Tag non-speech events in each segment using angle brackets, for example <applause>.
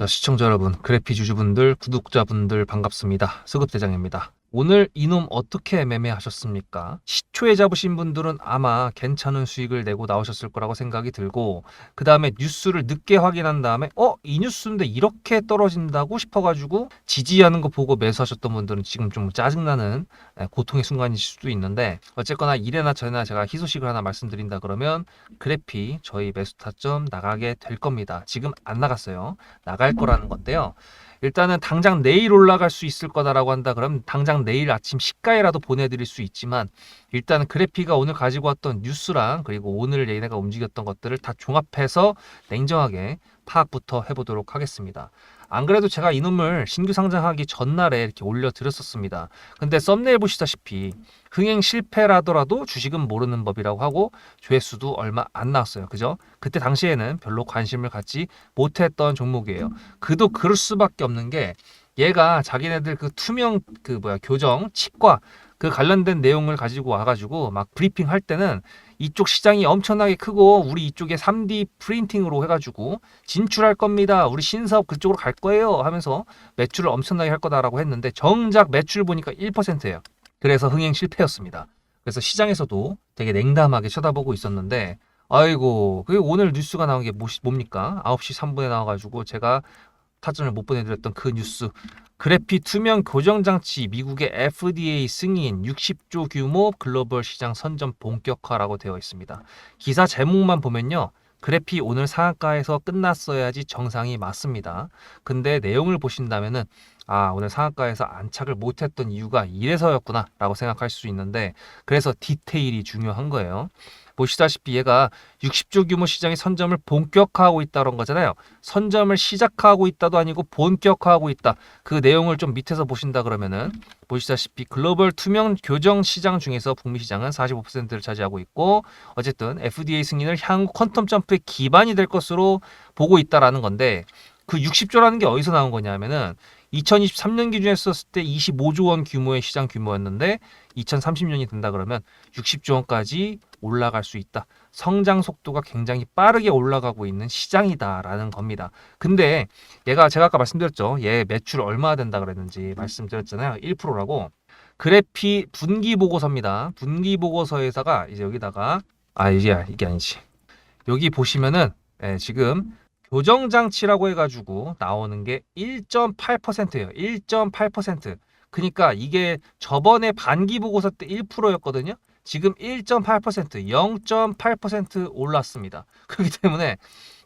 자, 시청자 여러분, 그래피 주주분들, 구독자분들 반갑습니다. 수급대장입니다. 오늘 이놈 어떻게 매매하셨습니까? 시초에 잡으신 분들은 아마 괜찮은 수익을 내고 나오셨을 거라고 생각이 들고, 그 다음에 뉴스를 늦게 확인한 다음에, 어? 이 뉴스인데 이렇게 떨어진다고 싶어가지고 지지하는 거 보고 매수하셨던 분들은 지금 좀 짜증나는 예, 고통의 순간이실 수도 있는데, 어쨌거나 이래나 저래나 제가 희소식을 하나 말씀드린다 그러면, 그래피 저희 매수 타점 나가게 될 겁니다. 지금 안 나갔어요. 나갈 거라는 건데요. 일단은 당장 내일 올라갈 수 있을 거다라고 한다 그러면 당장 내일 아침 시가에라도 보내드릴 수 있지만 일단은 그래피가 오늘 가지고 왔던 뉴스랑 그리고 오늘 얘네가 움직였던 것들을 다 종합해서 냉정하게 파악부터 해보도록 하겠습니다. 안 그래도 제가 이놈을 신규 상장하기 전날에 이렇게 올려드렸었습니다. 근데 썸네일 보시다시피 흥행 실패라더라도 주식은 모르는 법이라고 하고 조회수도 얼마 안 나왔어요. 그죠? 그때 당시에는 별로 관심을 갖지 못했던 종목이에요. 그도 그럴 수밖에 없는 게 얘가 자기네들 그 투명 그 뭐야 교정 치과 그 관련된 내용을 가지고 와가지고 막 브리핑 할 때는 이쪽 시장이 엄청나게 크고 우리 이쪽에 3D 프린팅으로 해가지고 진출할 겁니다. 우리 신사업 그쪽으로 갈 거예요 하면서 매출을 엄청나게 할 거다라고 했는데 정작 매출 보니까 1%예요. 그래서 흥행 실패였습니다. 그래서 시장에서도 되게 냉담하게 쳐다보고 있었는데 아이고 그 오늘 뉴스가 나온 게 뭐, 뭡니까? 9시 3분에 나와가지고 제가 타점을 못 보내드렸던 그 뉴스 그래피 투명 교정 장치 미국의 FDA 승인 60조 규모 글로벌 시장 선점 본격화라고 되어 있습니다. 기사 제목만 보면요. 그래피 오늘 상한가에서 끝났어야지 정상이 맞습니다. 근데 내용을 보신다면은 아, 오늘 상한가에서 안착을 못했던 이유가 이래서였구나 라고 생각할 수 있는데 그래서 디테일이 중요한 거예요. 보시다시피 얘가 60조 규모 시장의 선점을 본격화하고 있다는 거잖아요. 선점을 시작하고 있다도 아니고 본격화하고 있다. 그 내용을 좀 밑에서 보신다 그러면은 보시다시피 글로벌 투명 교정 시장 중에서 북미 시장은 45%를 차지하고 있고 어쨌든 FDA 승인을 향후 퀀텀 점프의 기반이 될 것으로 보고 있다라는 건데 그 60조라는 게 어디서 나온 거냐면은 2023년 기준에 썼을 때 25조 원 규모의 시장 규모였는데 2030년이 된다 그러면 60조 원까지 올라갈 수 있다. 성장 속도가 굉장히 빠르게 올라가고 있는 시장이다라는 겁니다. 근데 얘가 제가 아까 말씀드렸죠. 얘 매출 얼마 된다 그랬는지 말씀드렸잖아요. 1%라고. 그래피 분기 보고서입니다. 분기 보고서에다가 이제 여기다가 아 이게 이게 아니지. 여기 보시면은 예, 지금 교정 장치라고 해가지고 나오는 게 1.8%예요. 1.8%. 그러니까 이게 저번에 반기 보고서 때 1%였거든요. 지금 1.8%, 0.8% 올랐습니다. <laughs> 그렇기 때문에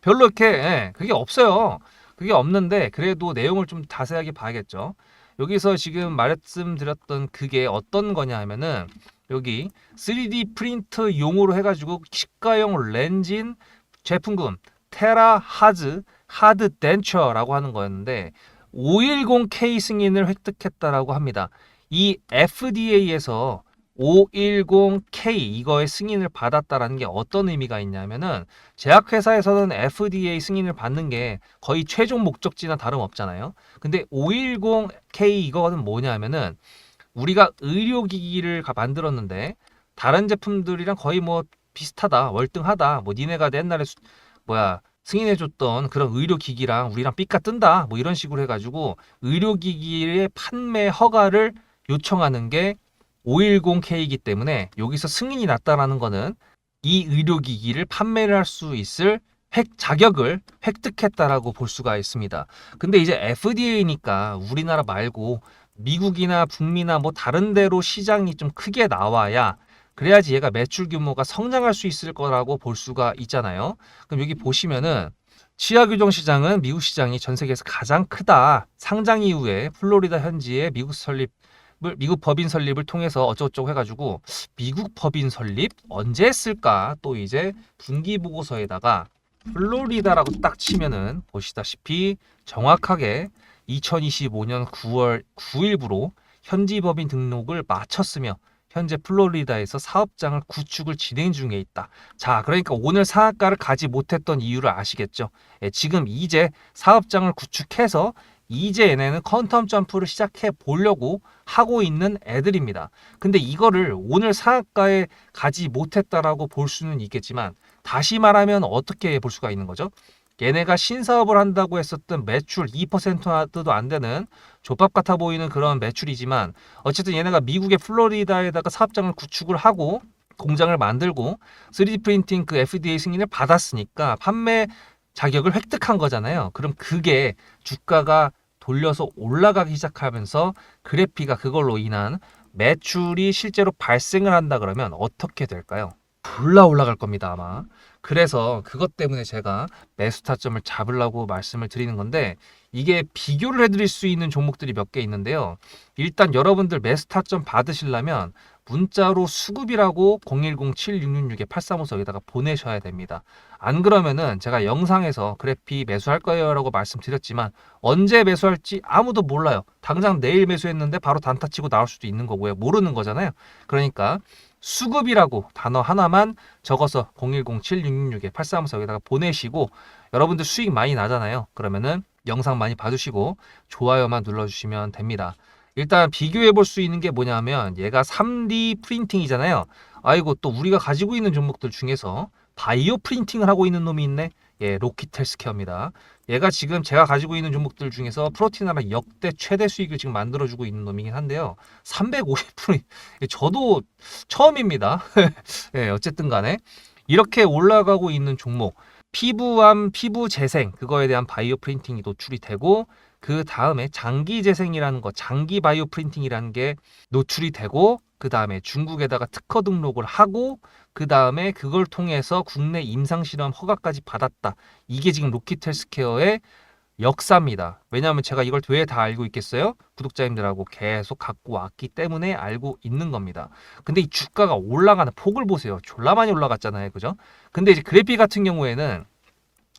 별로 이렇게 예, 그게 없어요. 그게 없는데 그래도 내용을 좀 자세하게 봐야겠죠. 여기서 지금 말씀드렸던 그게 어떤 거냐 하면은 여기 3D 프린트 용으로 해가지고 치과용 렌진 제품군 테라 하즈 하드 덴처라고 하는 거였는데 510K 승인을 획득했다라고 합니다. 이 FDA에서 510K 이거의 승인을 받았다라는 게 어떤 의미가 있냐면은 제약회사에서는 FDA 승인을 받는 게 거의 최종 목적지나 다름없잖아요. 근데 510K 이거는 뭐냐면은 우리가 의료기기를 가- 만들었는데 다른 제품들이랑 거의 뭐 비슷하다, 월등하다. 뭐 니네가 옛날에 수- 뭐야 승인해줬던 그런 의료기기랑 우리랑 삐까 뜬다. 뭐 이런 식으로 해가지고 의료기기의 판매 허가를 요청하는 게 510K이기 때문에 여기서 승인이 났다라는 거는 이 의료기기를 판매를 할 수 있을 획 자격을 획득했다라고 볼 수가 있습니다. 근데 이제 FDA니까 우리나라 말고 미국이나 북미나 뭐 다른 데로 시장이 좀 크게 나와야 그래야지 얘가 매출 규모가 성장할 수 있을 거라고 볼 수가 있잖아요. 그럼 여기 보시면은 치아 규정 시장은 미국 시장이 전 세계에서 가장 크다. 상장 이후에 플로리다 현지에 미국 설립 을 미국 법인 설립을 통해서 어쩌고저쩌고 해가지고 미국 법인 설립 언제 했을까 또 이제 분기 보고서에다가 플로리다라고 딱 치면은 보시다시피 정확하게 2025년 9월 9일부로 현지 법인 등록을 마쳤으며 현재 플로리다에서 사업장을 구축을 진행 중에 있다. 자, 그러니까 오늘 상한가를 가지 못했던 이유를 아시겠죠? 예, 지금 이제 사업장을 구축해서 이제 얘네는 컨텀 점프를 시작해 보려고 하고 있는 애들입니다. 근데 이거를 오늘 상한가에 가지 못했다라고 볼 수는 있겠지만 다시 말하면 어떻게 볼 수가 있는 거죠? 얘네가 신사업을 한다고 했었던 매출 2%도 안 되는 족밥 같아 보이는 그런 매출이지만 어쨌든 얘네가 미국의 플로리다에다가 사업장을 구축을 하고 공장을 만들고 3D 프린팅 그 FDA 승인을 받았으니까 판매 자격을 획득한 거잖아요. 그럼 그게 주가가 돌려서 올라가기 시작하면서 그래피가 그걸로 인한 매출이 실제로 발생을 한다 그러면 어떻게 될까요? 불라 올라갈 겁니다, 아마. 그래서 그것 때문에 제가 매수 타점을 잡으려고 말씀을 드리는 건데 이게 비교를 해드릴 수 있는 종목들이 몇 개 있는데요. 일단 여러분들 매수 타점 받으시려면 문자로 수급이라고 010-7666-8354 여기다가 보내셔야 됩니다. 안 그러면은 제가 영상에서 그래피 매수할 거예요 라고 말씀드렸지만 언제 매수할지 아무도 몰라요. 당장 내일 매수했는데 바로 단타 치고 나올 수도 있는 거고요. 모르는 거잖아요. 그러니까 수급이라고 단어 하나만 적어서 010-7666-8354 여기다가 보내시고 여러분들 수익 많이 나잖아요. 그러면은 영상 많이 봐주시고 좋아요만 눌러주시면 됩니다. 일단 비교해 볼 수 있는 게 뭐냐면 얘가 3D 프린팅이잖아요. 아이고 또 우리가 가지고 있는 종목들 중에서 바이오 프린팅을 하고 있는 놈이 있네. 예, 로키텔스케어입니다. 얘가 지금 제가 가지고 있는 종목들 중에서 프로티나라 역대 최대 수익을 지금 만들어주고 있는 놈이긴 한데요. 350%. 저도 처음입니다. <laughs> 예, 어쨌든 간에 이렇게 올라가고 있는 종목. 피부암, 피부 재생 그거에 대한 바이오 프린팅이 노출이 되고 그 다음에 장기 재생이라는 거, 장기 바이오 프린팅이라는 게 노출이 되고 그 다음에 중국에다가 특허 등록을 하고 그 다음에 그걸 통해서 국내 임상 실험 허가까지 받았다. 이게 지금 로키텔스케어의 역사입니다. 왜냐하면 제가 이걸 왜 다 알고 있겠어요? 구독자님들하고 계속 갖고 왔기 때문에 알고 있는 겁니다. 근데 이 주가가 올라가는 폭을 보세요. 졸라 많이 올라갔잖아요. 그죠? 근데 이제 그래피 같은 경우에는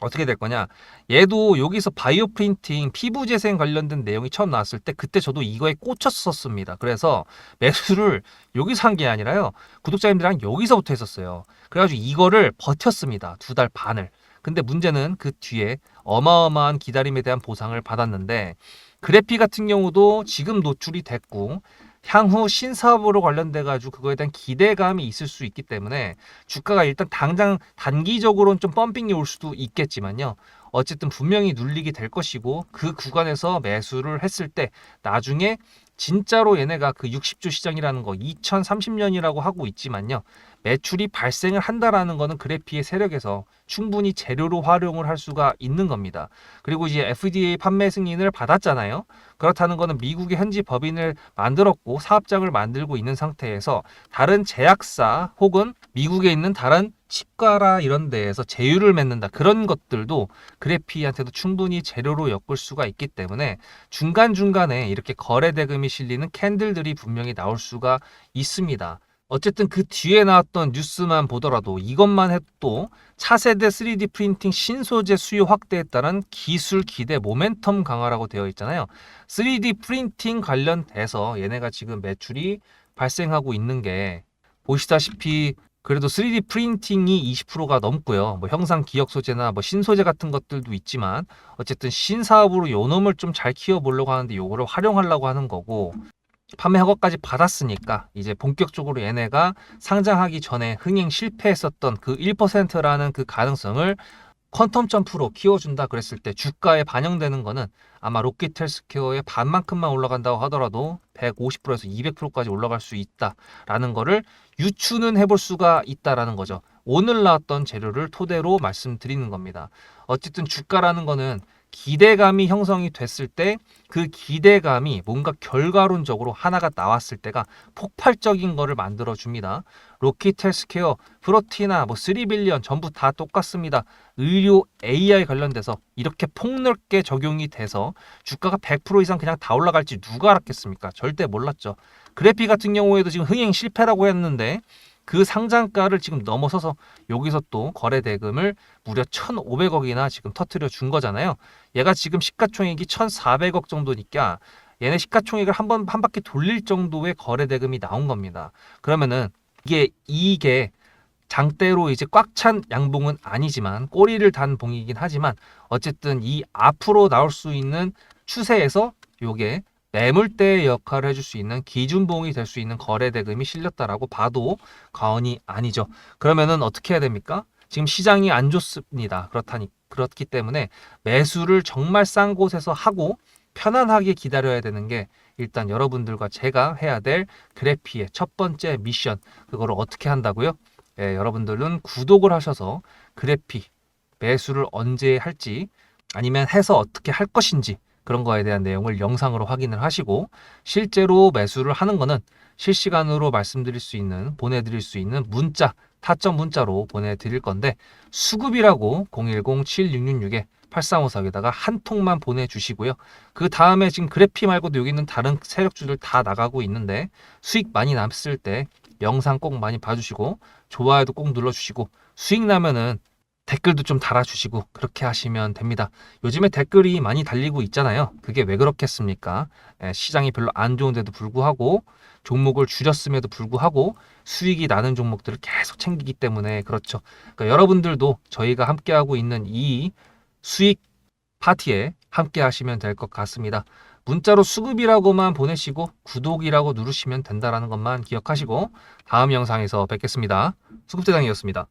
어떻게 될 거냐? 얘도 여기서 바이오 프린팅, 피부 재생 관련된 내용이 처음 나왔을 때 그때 저도 이거에 꽂혔었습니다. 그래서 매수를 여기서 한 게 아니라요. 구독자님들이랑 여기서부터 했었어요. 그래가지고 이거를 버텼습니다. 두 달 반을. 근데 문제는 그 뒤에 어마어마한 기다림에 대한 보상을 받았는데 그래피 같은 경우도 지금 노출이 됐고 향후 신사업으로 관련돼 가지고 그거에 대한 기대감이 있을 수 있기 때문에 주가가 일단 당장 단기적으로는 좀 펌핑이 올 수도 있겠지만요. 어쨌든 분명히 눌리게 될 것이고 그 구간에서 매수를 했을 때 나중에 진짜로 얘네가 그 60조 시장이라는 거 2030년이라고 하고 있지만요. 매출이 발생을 한다라는 거는 그래피의 세력에서 충분히 재료로 활용을 할 수가 있는 겁니다. 그리고 이제 FDA 판매 승인을 받았잖아요. 그렇다는 거는 미국의 현지 법인을 만들었고 사업장을 만들고 있는 상태에서 다른 제약사 혹은 미국에 있는 다른 치과라 이런 데에서 제휴를 맺는다. 그런 것들도 그래피한테도 충분히 재료로 엮을 수가 있기 때문에 중간중간에 이렇게 거래 대금이 실리는 캔들들이 분명히 나올 수가 있습니다. 어쨌든 그 뒤에 나왔던 뉴스만 보더라도 이것만 해도 차세대 3D 프린팅 신소재 수요 확대에 따른 기술 기대 모멘텀 강화라고 되어 있잖아요. 3D 프린팅 관련돼서 얘네가 지금 매출이 발생하고 있는 게 보시다시피 그래도 3D 프린팅이 20%가 넘고요. 뭐 형상 기억 소재나 뭐 신소재 같은 것들도 있지만 어쨌든 신사업으로 요 놈을 좀 잘 키워 보려고 하는데 요거를 활용하려고 하는 거고 판매 허가까지 받았으니까 이제 본격적으로 얘네가 상장하기 전에 흥행 실패했었던 그 1%라는 그 가능성을 퀀텀 점프로 키워준다 그랬을 때 주가에 반영되는 거는 아마 로키텔스퀘어의 반만큼만 올라간다고 하더라도 150%에서 200%까지 올라갈 수 있다라는 거를 유추는 해볼 수가 있다라는 거죠. 오늘 나왔던 재료를 토대로 말씀드리는 겁니다. 어쨌든 주가라는 거는 기대감이 형성이 됐을 때 그 기대감이 뭔가 결과론적으로 하나가 나왔을 때가 폭발적인 거를 만들어 줍니다. 로키텔스케어, 프로티나 뭐 3빌리언 전부 다 똑같습니다. 의료 AI 관련돼서 이렇게 폭넓게 적용이 돼서 주가가 100% 이상 그냥 다 올라갈지 누가 알았겠습니까? 절대 몰랐죠. 그래피 같은 경우에도 지금 흥행 실패라고 했는데 그 상장가를 지금 넘어서서 여기서 또 거래 대금을 무려 1,500억이나 지금 터트려 준 거잖아요. 얘가 지금 시가총액이 1,400억 정도니까 얘네 시가총액을 한 번 한 바퀴 돌릴 정도의 거래 대금이 나온 겁니다. 그러면은 이게 이게 장대로 이제 꽉 찬 양봉은 아니지만 꼬리를 단 봉이긴 하지만 어쨌든 이 앞으로 나올 수 있는 추세에서 요게 매물대의 역할을 해줄 수 있는 기준봉이 될 수 있는 거래 대금이 실렸다라고 봐도 과언이 아니죠. 그러면은 어떻게 해야 됩니까? 지금 시장이 안 좋습니다. 그렇다니 그렇기 때문에 매수를 정말 싼 곳에서 하고 편안하게 기다려야 되는 게 일단 여러분들과 제가 해야 될 그래피의 첫 번째 미션 그거를 어떻게 한다고요? 예, 여러분들은 구독을 하셔서 그래피 매수를 언제 할지 아니면 해서 어떻게 할 것인지 그런 거에 대한 내용을 영상으로 확인을 하시고 실제로 매수를 하는 거는 실시간으로 말씀드릴 수 있는 보내드릴 수 있는 문자 타점 문자로 보내드릴 건데 수급이라고 010-7666에 8354에다가 한 통만 보내주시고요. 그 다음에 지금 그래피 말고도 여기 있는 다른 세력주들 다 나가고 있는데 수익 많이 남았을 때 영상 꼭 많이 봐주시고 좋아요도 꼭 눌러주시고 수익 나면은 댓글도 좀 달아주시고 그렇게 하시면 됩니다. 요즘에 댓글이 많이 달리고 있잖아요. 그게 왜 그렇겠습니까? 예, 시장이 별로 안 좋은데도 불구하고 종목을 줄였음에도 불구하고 수익이 나는 종목들을 계속 챙기기 때문에 그렇죠. 그러니까 여러분들도 저희가 함께하고 있는 이 수익 파티에 함께 하시면 될 것 같습니다. 문자로 수급이라고만 보내시고 구독이라고 누르시면 된다라는 것만 기억하시고 다음 영상에서 뵙겠습니다. 수급대장이었습니다.